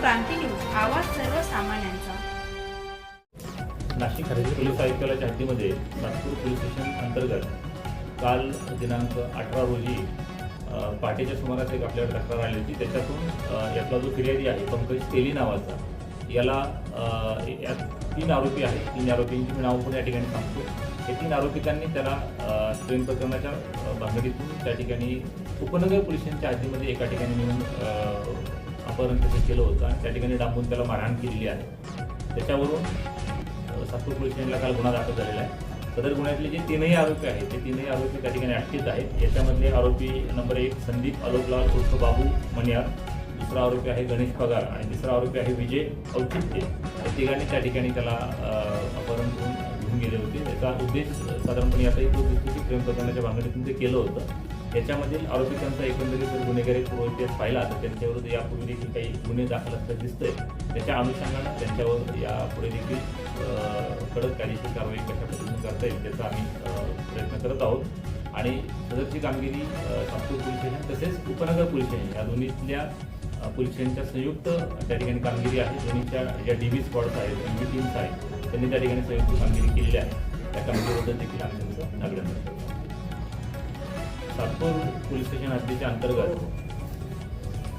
क्रांती news आवाज सर्वसामान्यांचा. नाशिक खरेदी पोलीस आयुक्तालयाच्या हद्दीमध्ये नागपूर पोलीस स्टेशन अंतर्गत काल दिनांक अठरा रोजी पहाटेच्या सुमारास एक आपल्याकडे तक्रार आली होती. त्याच्यातून यातला जो फिर्यादी आहे पंकज तेली नावाचा याला यात तीन आरोपी आहेत. तीन आरोपींची मी नावं पण या ठिकाणी सांगतो. हे तीन आरोपितांनी त्याला ट्रेन प्रकरणाच्या अ, त्या ठिकाणी उपनगर पोलिसांच्या हद्दीमध्ये एका ठिकाणी नेऊन अपहरण त्याचं केलं होतं आणि त्या ठिकाणी डांबून त्याला मारहाण केलेली आहे. त्याच्यावरून सातपूर पोलीस स्टेशनला काल गुन्हा दाखल झालेला आहे. सदर गुन्ह्यातले जे तीनही आरोपी आहेत ते तीनही आरोपी त्या ठिकाणी अटकेत आहेत. याच्यामधले आरोपी नंबर एक संदीप आलोकलाल उर्फ बाबू मनियार दुसरा आरोपी आहे गणेश पगार आणि तिसरा आरोपी आहे विजय औचित्य. या तिघांनी त्या ठिकाणी त्याला अपहरण करून घेऊन गेले होते. त्याचा उद्देश साधारणपणे याचाही तो दिसतो की प्रेम प्रकरणाच्या ते केलं होतं. याच्यामधील आरोपितांचा एकंदरीत जर गुन्हेगारी इतिहास पाहिला तर त्यांच्याविरुद्ध यापूर्वी देखील काही गुन्हे दाखल असल्याचं दिसतंय. त्याच्या अनुषंगानं त्यांच्यावर यापुढे देखील कडक कायदेशीर कारवाई कशा पद्धतीने करता येईल त्याचा आम्ही प्रयत्न करत आहोत. आणि सदरची कामगिरी नागपूर पोलीस स्टेशन तसेच उपनगर पोलीस स्टेशन या दोन्हीतल्या पोलीस स्टेशनच्या संयुक्त त्या ठिकाणी कामगिरी आहे. दोन्हीच्या ज्या डी व्ही स्पॉट्स आहेत डी व्ही टीम्स आहेत त्यांनी त्या ठिकाणी संयुक्त कामगिरी केलेली आहे. त्या कामगिरीबद्दल देखील आम्ही त्यांचं सातपूर पोलीस स्टेशन हद्दीच्या अंतर्गत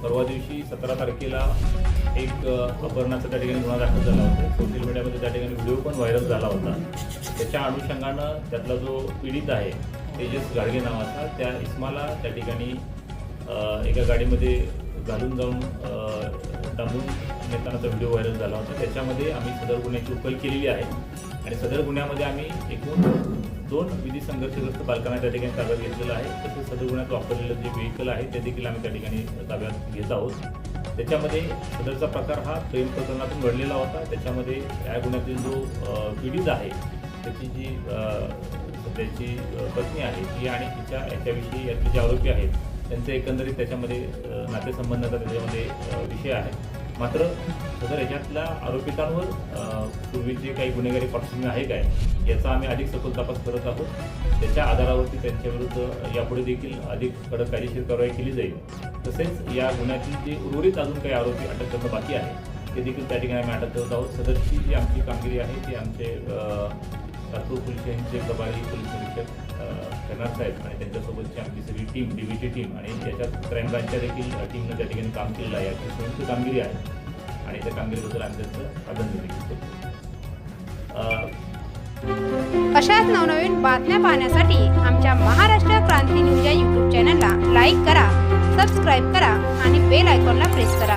परवा दिवशी सतरा तारखेला एक अपहरणाचा त्या ठिकाणी गुन्हा दाखल झाला होता. सोशल मीडियामध्ये त्या ठिकाणी व्हिडिओ पण व्हायरल झाला होता. त्याच्या अनुषंगानं त्यातला जो पीडित आहे तेजस गाडगे नावाचा त्या इस्माला त्या ठिकाणी एका गाडीमध्ये घालून जाऊन अ, डांबून नेताना व्हिडिओ व्हायरल झाला होता. त्याच्यामध्ये आम्ही सदर गुन्ह्याची उकल केलेली आहे. आणि सदर गुन्ह्यामध्ये आम्ही एकूण दोन विधी संघर्षग्रस्त बालकांना त्या ठिकाणी ताब्यात घेतलेलं आहे. तसेच सदुगुणात वापरलेलं जे व्हेकल आहे ते देखील आम्ही त्या ठिकाणी ताब्यात घेत आहोत. त्याच्यामध्ये सदरचा प्रकार हा प्रेम प्रकरणातून घडलेला होता. त्याच्यामध्ये या गुन्ह्यातील जो पीडित आहे त्याची जी त्याची पत्नी आहे ती आणि तिच्या याच्याविषयी यातले जे आरोपी आहेत त्यांचे एकंदरीत त्याच्यामध्ये नातेसंबंधाचा त्याच्यामध्ये विषय आहे. मात्र सदर याच्यातल्या आरोपितांवर पूर्वीचे काही गुन्हेगारी पार्श्वभूमी आहे काय याचा आम्ही अधिक सखोल तपास करत आहोत. त्याच्या आधारावरती त्यांच्याविरुद्ध यापुढे देखील अधिक कडक कायदेशीर कारवाई केली जाईल. तसेच या गुन्ह्यातील जे उर्वरित अजून काही आरोपी अटक करणं बाकी आहे ते देखील त्या ठिकाणी आम्ही अटक करत आहोत. सदरची जी आमची कामगिरी आहे ती आमचे लातूर पोलीस स्टेशनचे प्रभारी पोलीस निरीक्षक अ, करणार साहेब आणि त्यांच्यासोबतची आमची सगळी टीम डीबीची टीम आणि त्याच्यात क्राईम ब्रांचच्या देखील टीमनं त्या ठिकाणी काम केलेलं आहे. याची संयुक्त कामगिरी आहे आणि त्या कामगिरीबद्दल आम्ही त्यांचं अभिनंदन देखील करतो अशाच नवनवीन बातम्या पाहण्यासाठी आमच्या महाराष्ट्र क्रांती न्यूज या यूट्यूब चॅनलला लाईक करा सबस्क्राईब करा आणि बेल आयकॉनला प्रेस करा.